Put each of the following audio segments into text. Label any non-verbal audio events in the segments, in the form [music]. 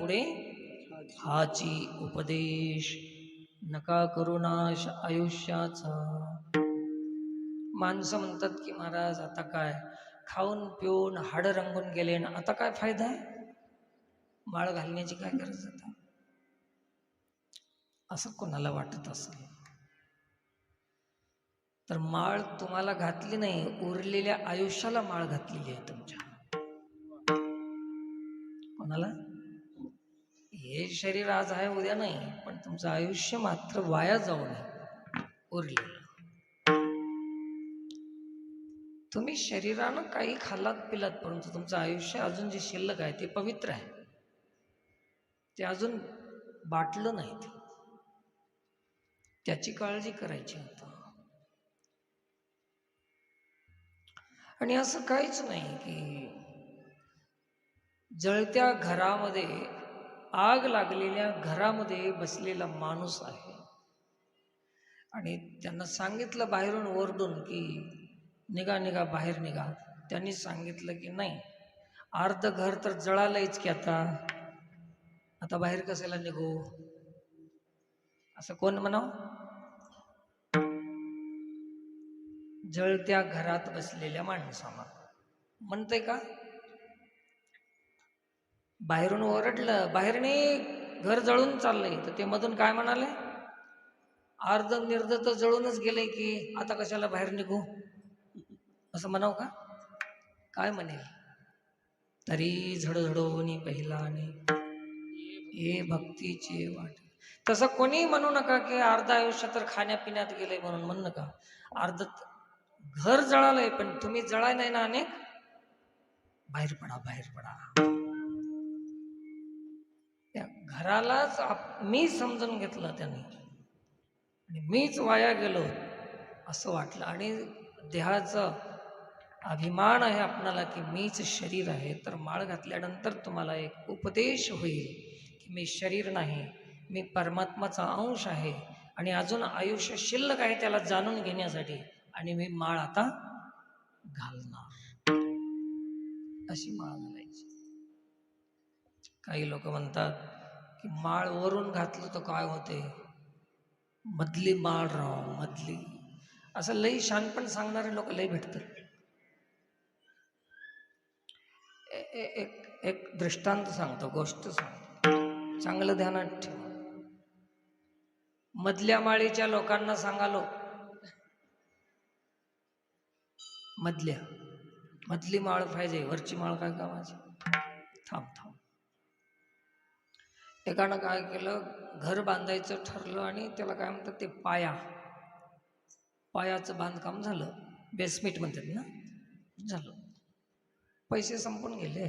पुढे हाची उपदेश. नका करुणाश आयुष्याचा. माणसं म्हणतात की महाराज आता काय? खाऊन पिऊन हाडं रंगून गेले ना आता काय फायदा आहे? माळ घालण्याची काय गरज आता? असं कोणाला वाटत असेल? तर माळ तुम्हाला घातली नाही उरलेल्या आयुष्याला माळ घातलेली आहे तुमच्या. कोणाला? हे शरीर आज आहे उद्या नाही पण तुमचं आयुष्य मात्र वाया जाऊ नये उरलेलं. तुम्ही शरीरानं काही खाल्लात पिलात परंतु तुमचं आयुष्य अजून जे शिल्लक आहे ते पवित्र आहे. ते अजून बाटलं नाही ते त्याची काळजी करायची आता आणि असं काहीच नाही की जळत्या घरामध्ये आग लागलेल्या घरामध्ये बसलेला माणूस आहे. आणि त्यांना सांगितलं बाहेरून ओरडून की निघा निघा बाहेर निघा. त्यांनी सांगितलं की नाही अर्ध घर तर जळालंयच की आता. आता बाहेर कशाला निघू? असं कोण म्हणाव? जळत्या घरात बसलेल्या माणसाला म्हणते का? बाहेरून ओरडलं बाहेरने घर जळून चाललंय. तर ते मधून काय म्हणाले? अर्ध निर्ध तर जळूनच गेले की आता कशाला बाहेर निघू? असं म्हणाव का? काय म्हणेल? तरी झडझडवणी पहिला आणि हे भक्तीचे वाट. तसं कोणी म्हणू नका की अर्ध आयुष्य तर खाण्यापिण्यात गेलंय म्हणून. म्हण नका. अर्ध घर जळालंय पण तुम्ही जळाय नाही ना अनेक? बाहेर पडा बाहेर पडा. त्या घरालाच आप- मी समजून घेतलं त्यांनी. आणि मीच वाया गेलो असं वाटलं. आणि देहाचा अभिमान आहे आपणाला की मीच शरीर आहे. तर माळ घातल्यानंतर तुम्हाला एक उपदेश होईल की मी शरीर नाही मी परमात्माचा अंश आहे. आणि अजून आयुष्य शिल्लक आहे त्याला जाणून घेण्यासाठी. आणि मी माळ आता घालणार. अशी माळ घालायची. काही लोक म्हणतात की माळ वरून घातलं तर काय होते? मधली माळ राव, मधली. असं लई शानपण सांगणारे लोक लई भेटतात. एक एक दृष्टांत सांगतो, गोष्ट सांगतो. चांगलं ध्यानात ठेवा. मधल्या माळीच्या लोकांना सांगालो. मधल्या. मधली माळ पाहिजे, वरची माळ काय कामाची? थांब थांब. एकानं काय केलं? घर बांधायचं ठरलं आणि त्याला काय म्हणतात ते पाया. पायाचं बांधकाम झालं. बेसमेंट म्हणतात ना? झालं. पैसे संपून गेले.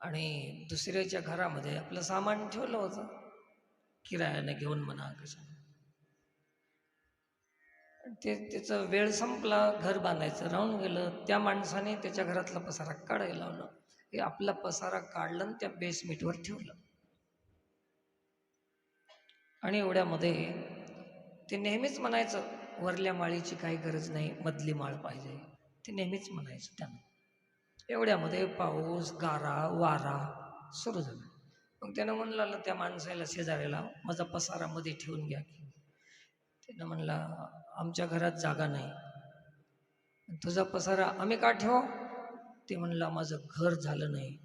आणि दुसऱ्याच्या घरामध्ये आपलं सामान ठेवलं होतं. किरायानं घेऊन म्हणा कशा ते त्याचं वेळ संपला. घर बांधायचं राहून गेलं. त्या माणसाने त्याच्या घरातला पसारा काढायला लावलं. ते आपला पसारा काढलं आणि त्या बेसमेंटवर ठेवलं. आणि एवढ्यामध्ये ते नेहमीच म्हणायचं वरल्या माळीची काही गरज नाही मधली माळ पाहिजे. ते नेहमीच म्हणायचं त्यांना. एवढ्यामध्ये पाऊस गारा वारा सुरू झाला. मग त्यानं म्हणलं त्या माणसाला शेजाऱ्याला माझा पसारा मध्ये ठेवून घ्या की. त्यानं म्हणला आमच्या घरात जागा नाही. तुझा पसारा आम्ही का ठेवू? ते म्हणला माझं घर झालं नाही.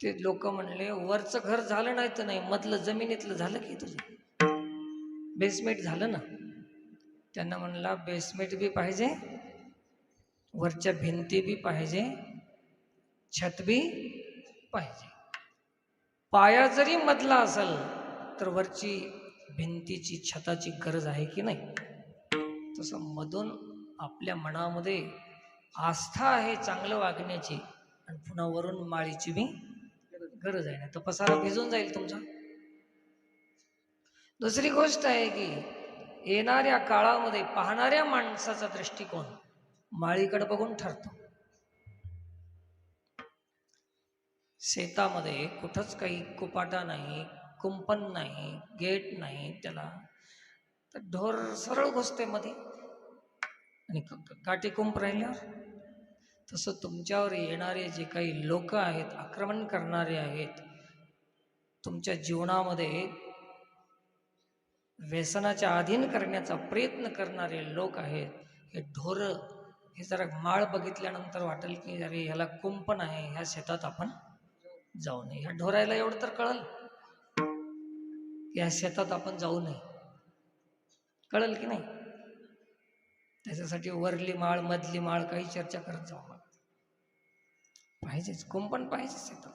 ते लोक म्हणले वरचं घर झालं नाही तर नाही मधलं जमिनीतलं झालं की तुझं? बेसमेंट झालं ना. त्यांना म्हणला बेसमेंट बी पाहिजे वरच्या भिंती बी पाहिजे छत बी पाहिजे. पाया जरी मधला असेल तर वरची भिंतीची छताची गरज आहे की नाही? तसं मधून आपल्या मनामध्ये आस्था आहे चांगलं वागण्याची. आणि पुन्हा वरून माळीची मी गरज आहे. ना तर पसारा भिजून जाईल तुमचा. दुसरी गोष्ट आहे की येणाऱ्या काळामध्ये पाहणाऱ्या माणसाचा दृष्टिकोन माळीकडे बघून ठरतो. शेतामध्ये कुठंच काही कुपाटा नाही कुंपण नाही गेट नाही त्याला. तर ढोर सरळ घुसते मध्ये आणि क- कुंप राहिल्यावर तसं तुमच्यावर येणारे जे काही लोक आहेत आक्रमण करणारे आहेत तुमच्या जीवनामध्ये व्यसनाच्या अधीन करण्याचा प्रयत्न करणारे लोक आहेत. हे ढोरं हे जरा माळ बघितल्यानंतर वाटेल की अरे ह्याला कुंपण आहे ह्या शेतात आपण जाऊ नये. ह्या ढोरायला एवढं तर कळल. या शेतात आपण जाऊ नये. कळल की नाही? त्याच्यासाठी वरली माळ मधली माळ काही चर्चा करत जाऊ नका. पाहिजेच कुंपण पाहिजेच शेतात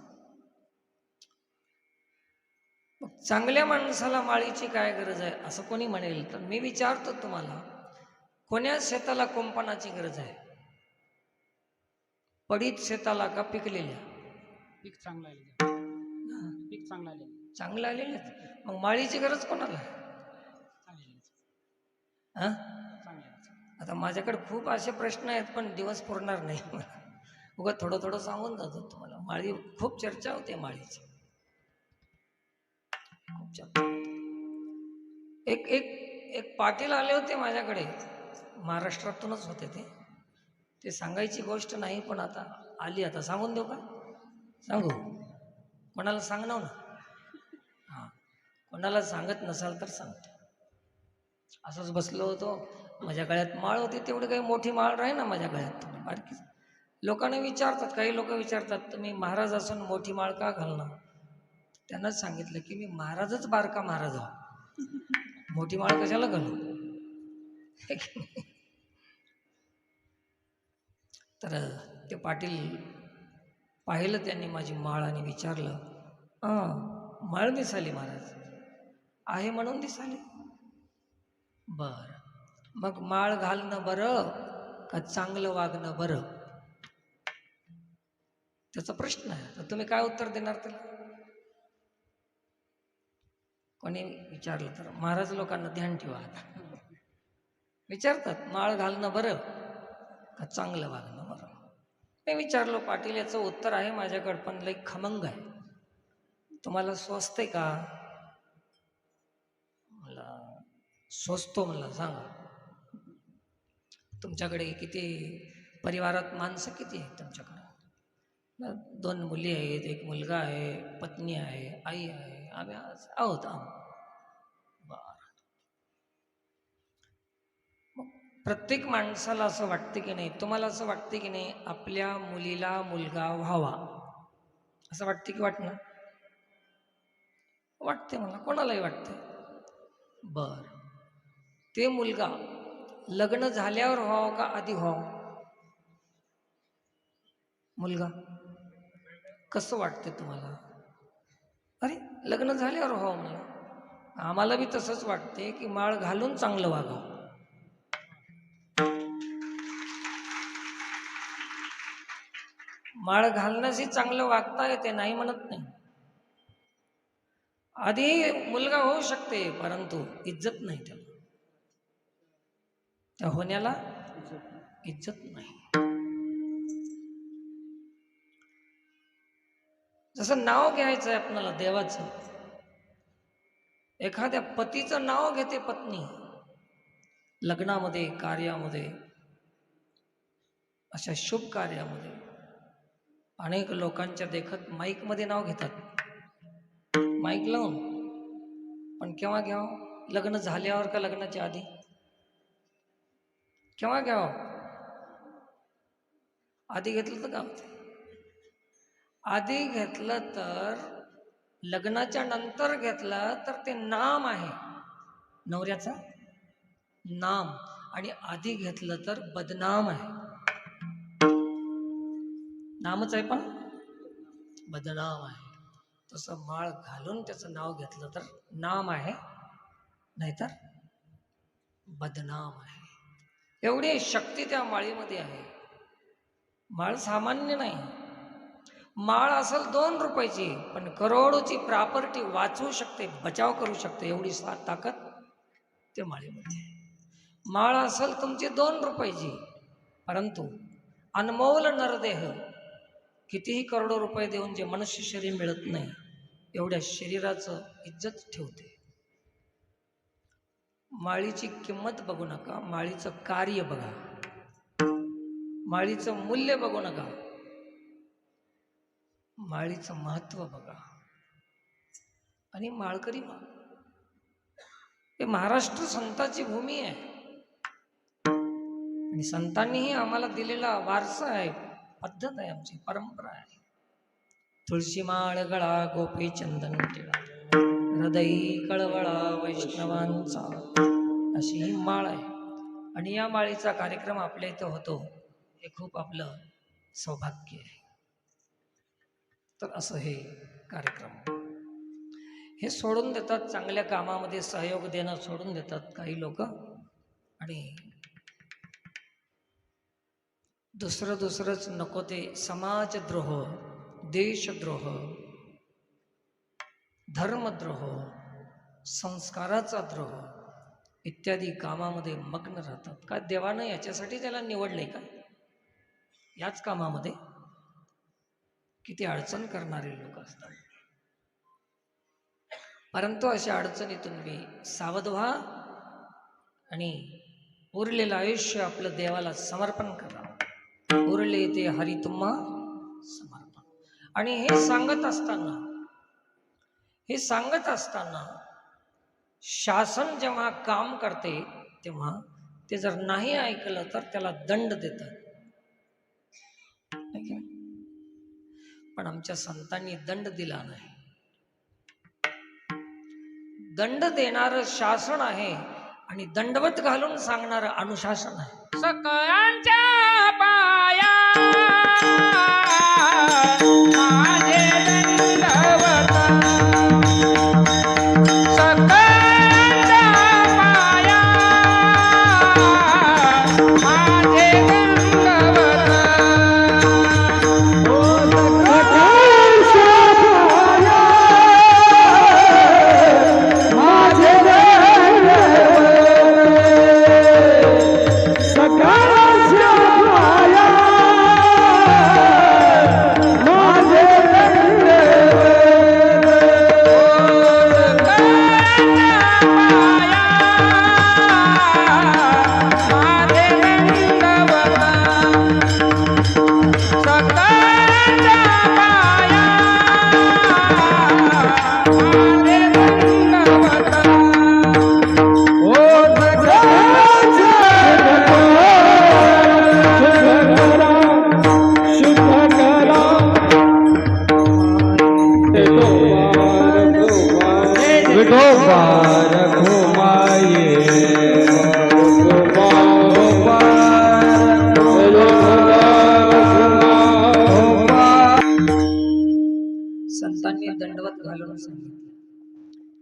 मग चांगल्या माणसाला माळीची काय गरज आहे असं कोणी म्हणेल तर मी विचारतो तुम्हाला कोण्या शेताला कुंपणाची गरज आहे? पडीत शेताला का पिकलेल्या? पीक चांगलं आलेलं पीक चांगलं आलेलं चांगलं आलेले मग माळीची गरज कोणाला हा? आता माझ्याकडे खूप असे प्रश्न आहेत पण दिवस पुरणार नाही. मला उगा थोडं थोडं सांगून जातो तुम्हाला. माळी खूप चर्चा होते माळीची. खूप चर्चा एक एक एक पाटील आले होते माझ्याकडे. महाराष्ट्रातूनच होते ते. ते सांगायची गोष्ट नाही पण आता आली. आता सांगून देऊ का? सांगू. कोणाला सांगणार ना? हां. कोणाला सांगत नसाल तर सांगतो. असंच बसलो होतो. माझ्या गळ्यात माळ होती तेवढी काही मोठी माळ राही ना माझ्या गळ्यात. बारकी लोकांना विचारतात काही लोक विचारतात तुम्ही महाराज असून मोठी माळ का घालणार? त्यांनाच सांगितलं की मी महाराजच बारका महाराज आहो. [laughs] मोठी माळ कशाला घालू? नाही? तर ते पाटील पाहिलं त्यांनी माझी माळ आणि विचारलं हां माळ दिसाली महाराज. आहे म्हणून दिसाली. बर. मग माळ घालणं बरं का चांगलं वागणं बरं? त्याचा प्रश्न आहे. तर तुम्ही काय उत्तर देणार त्याला? कोणी विचारलं तर? महाराज लोकांना ध्यान ठेवा विचारतात माळ घालणं बरं का चांगलं वागणं बरं? मी विचारलो पाटील याचं उत्तर आहे माझ्याकडं पण लई खमंग आहे. तुम्हाला स्वस्त आहे का? मला स्वस्तो मला सांगा. तुमच्याकडे किती परिवारात माणसं किती आहेत तुमच्याकडे? दोन मुली आहेत एक मुलगा आहे पत्नी आहे आई आहे आम्ही आहोत आहोत मग प्रत्येक माणसाला असं वाटतं की नाही तुम्हाला असं वाटतं की नाही आपल्या मुलीला मुलगा व्हावा? असं वाटतं की वाटणं? वाटते मला कोणालाही वाटतं बर. ते मुलगा लग्न झाल्यावर व्हावं का आधी व्हावं? मुलगा कसं वाटते तुम्हाला? अरे लग्न झाल्यावर व्हावं मला आम्हाला बी तसंच वाटते की माळ घालून चांगलं वागावं. माळ घालण्याशी चांगलं वागता येते नाही म्हणत नाही. आधी मुलगा होऊ शकते परंतु इज्जत नाही त्याला. होण्याला इज्जत नाही. जसं नाव घ्यायचं आहे आपल्याला देवाचं एखाद्या पतीचं नाव घेते पत्नी लग्नामध्ये कार्यामध्ये अशा शुभ कार्यामध्ये. अनेक लोकांच्या देखत माईकमध्ये नाव घेतात. माईक लावून. पण केव्हा घ्यावं लग्न झाल्यावर का लग्नाच्या आधी? केव्हा घ्यावं? आधी घेतलं तर का आधी घेतलं तर लग्नाच्या नंतर घेतलं तर ते नाम आहे. नवऱ्याचं नाम. आणि आधी घेतलं तर बदनाम आहे. नामच आहे पण बदनाम आहे. तसं माळ घालून त्याचं नाव घेतलं तर नाम आहे. नाहीतर बदनाम आहे. एवढी शक्ती त्या माळीमध्ये आहे. माळ सामान्य नाही. माळ असेल दोन रुपयाची पण करोडोची प्रॉपर्टी वाचवू शकते बचाव करू शकते एवढी सा ताकद त्या माळीमध्ये आहे. माळ असेल तुमची दोन रुपयाची परंतु अनमोल नरदेह कितीही करोडो रुपये देऊन जे मनुष्य शरीर मिळत नाही एवढ्या शरीराचं इज्जत ठेवते. माळीची किंमत बघू नका माळीचं कार्य बघा. माळीचं मूल्य बघू नका. माळीचं महत्त्व बघा. आणि माळकरी मा हे महाराष्ट्र संताची भूमी आहे. आणि संतांनीही आम्हाला दिलेला वारसा आहे पद्धत आहे आमची परंपरा आहे. तुळशी माळ गळा गोपी चंदन टिळा. हृदयी कळवळा वैष्णवांचा. अशी ही माळ आहे. आणि या माळीचा कार्यक्रम आपल्या इथं होतो. हे खूप आपलं सौभाग्य आहे. तर असं हे कार्यक्रम. हे सोडून देतात चांगल्या कामामध्ये सहयोग देणं सोडून देतात काही लोक. आणि दुसरं दुसरंच नको ते समाजद्रोह देशद्रोह धर्मद्रोह संस्काराचा द्रोह इत्यादी कामामध्ये मग्न राहतात. का? देवानं याच्यासाठी त्याला निवडले का? याच कामामध्ये किती अडचण करणारे लोक असतात. परंतु अशा अडचणीतून मी सावध व्हा आणि उरलेलं आयुष्य आपलं देवाला समर्पण करा. उरले ते हरी तुम्हा समर्पण. आणि हे सांगत असताना हे सांगत असताना शासन जेव्हा काम करते तेव्हा ते जर नाही ऐकलं तर त्याला दंड देतात. पण आमच्या संतांनी दंड दिला नाही. दंड देणार शासन आहे आणि दंडवत घालून सांगणार अनुशासन आहे. सकळांच्या पाया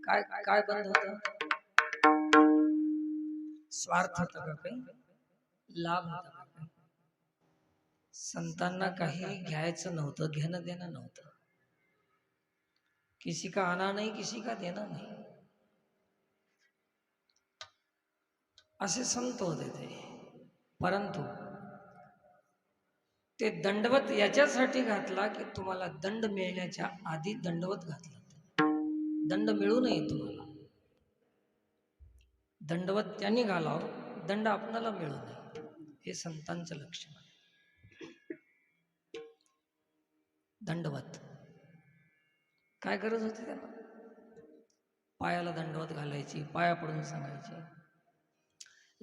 काय काय बंद होत? स्वार्थ होता का काही? लाभ होता का संतांना काही घ्यायचं नव्हतं घेणं देणं नव्हतं. किसी का आना नाही किसी का देना नाही. असे संत होते ते. परंतु ते दंडवत याच्यासाठी घातला की तुम्हाला दंड मिळण्याच्या आधी दंडवत घातला. दंड मिळू नये तुम्हाला दंडवत त्यांनी घालावं दंड आपणाला मिळू नये हे संतांचं लक्षण आहे. दंडवत. काय गरज होती त्याला? पायाला दंडवत घालायची पाया पडून सांगायची.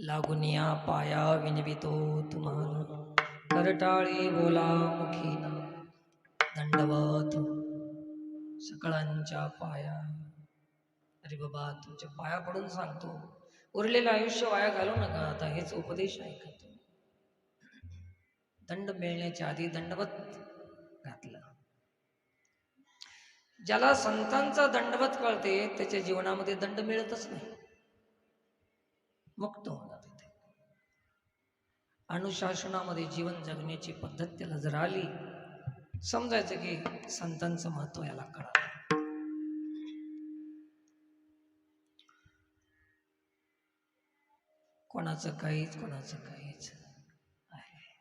लागून या पाया विनवितो तुम्हाला. करटाळी बोला मुखीना. दंडवत. सकळांच्या पाया. अरे बाबा तुमच्या पाया पडून सांगतो. उरलेलं आयुष्य वाया घालू नका. आता हेच उपदेश ऐका तुम्ही? दंड मिळण्याच्या आधी दंडवत घातला. ज्याला संतांचा दंडवत कळते त्याच्या जीवनामध्ये दंड मिळतच नाही. मुक्त होणार तिथे अनुशासनामध्ये जीवन जगण्याची पद्धत त्याला जर आली समजायचं की संतांचं महत्त्व याला कळा. कोणाचं काहीच कोणाचं काहीच आहे.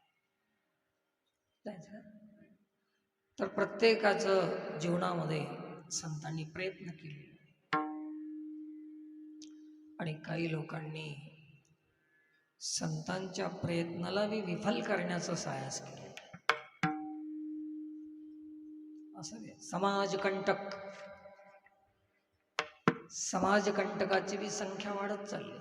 तर प्रत्येकाचं जीवनामध्ये संतांनी प्रयत्न केले. आणि काही लोकांनी संतांच्या प्रयत्नाला मी विफल करण्याचा सायास केला. असं समाजकंटक. समाजकंटकाची बी संख्या वाढत चालली.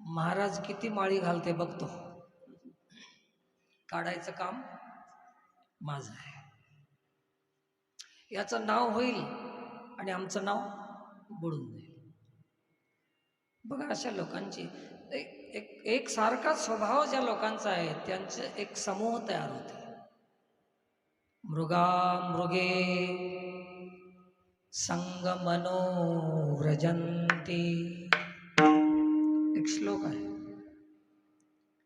महाराज किती माळी घालते बघतो. काढायचं काम माझं आहे. याचं नाव होईल आणि आमचं नाव बुडून जाईल. बघा अशा लोकांची एक एक एक सारखा स्वभाव ज्या लोकांचा आहे त्यांचे एक समूह तयार होते. मृगा मृगे संगमनो व्रजंती एक श्लोक आहे।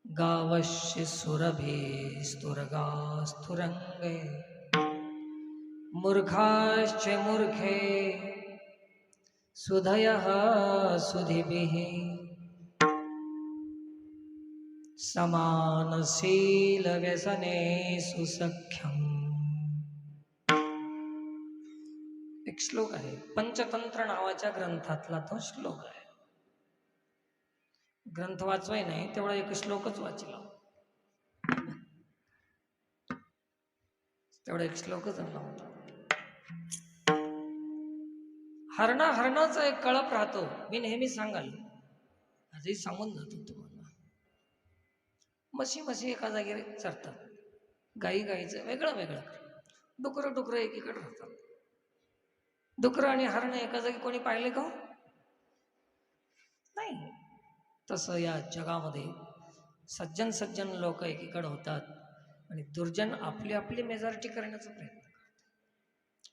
गावश्य सुरभे स्तुरगा स्तुरंगे मूर्खाश्च मूर्खे सुधयः सुधिभिः। समानशीलव्यसने सुसख्यम् एक श्लोक आहे. पंचतंत्र नावाच्या ग्रंथातला तो श्लोक आहे. ग्रंथ वाचवाय नाही तेवढा एक श्लोकच वाचला. तेवढा एक श्लोकच आणला होता. हरणा हरणाचा एक कळप राहतो. मी नेहमी सांगाल आजही सांगून जातो तुम्हाला. म्हशी म्हशी एका जागी चरतात गाई गाईचं वेगळं वेगळं. डुकरं डुकरं एकीकडे राहतात. डुकरं आणि हरणं एका जागी कोणी पाहिले का हो? नाही. तसं या जगामध्ये सज्जन सज्जन लोक एकीकडे होतात आणि दुर्जन आपली आपली मेजॉरिटी करण्याचा प्रयत्न करतात.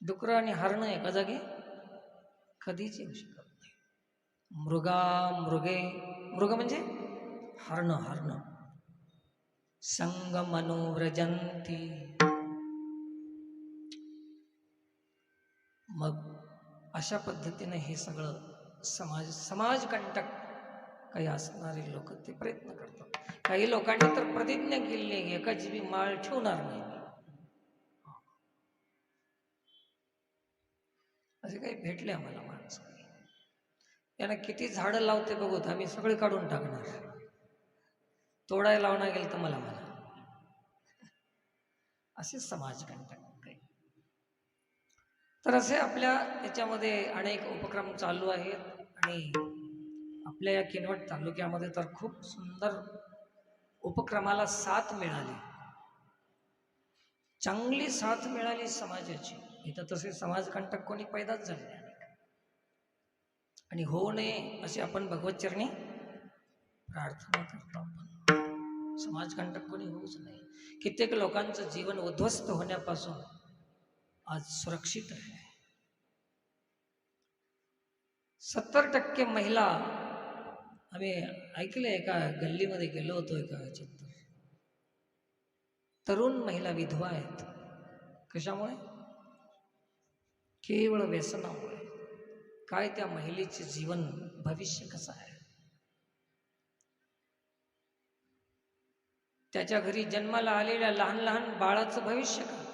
डुकरं आणि हरणं एका जागी कधीच येऊ शकत नाही. मृगा मृगे मृग म्हणजे हरणं हरणं. संग मनोव्रजंती. मग अशा पद्धतीने हे सगळं समाज समाजकंटक काही असणारे लोक ते प्रयत्न करतात. काही लोकांनी तर प्रतिज्ञा केली आहे की एकाची माळ ठेवणार नाही. असे काही भेटले आम्हाला माणसं यांना किती झाडं लावते बघूत आम्ही सगळे काढून टाकणार. तोडायला लावणार गेलं तर मला मला असे समाजकंटक. तर असे आपल्या याच्यामध्ये अनेक उपक्रम चालू आहेत आणि आपल्या या किनवट तालुक्यामध्ये तर खूप सुंदर उपक्रमाला साथ मिळाली. चांगली साथ मिळाली समाजाची. इथं तसे समाजकंटक कोणी पैदाच झाले आणि होऊ नये अशी आपण भगवतचरणी प्रार्थना करतो आपण. समाजकंटक कोणी होऊच नाही. कित्येक लोकांचं जीवन उद्ध्वस्त होण्यापासून आज सुरक्षित आहे. सत्तर टक्के महिला आम्ही ऐकले एका गल्लीमध्ये गेलो होतो एका ह्याच्यात तरुण महिला विधवा आहेत. कशामुळे? केवळ व्यसनामुळे. काय त्या महिलेचे जीवन भविष्य कसं आहे? त्याच्या घरी जन्माला आलेल्या लहान लहान बाळाचं भविष्य काय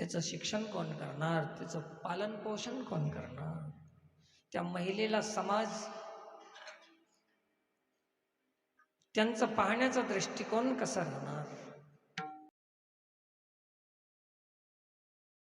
त्याचं शिक्षण कोण करणार? त्याचं पालन पोषण कोण करणार? त्या महिलेला समाज त्यांचं पाहण्याचा दृष्टिकोन कसा राहणार?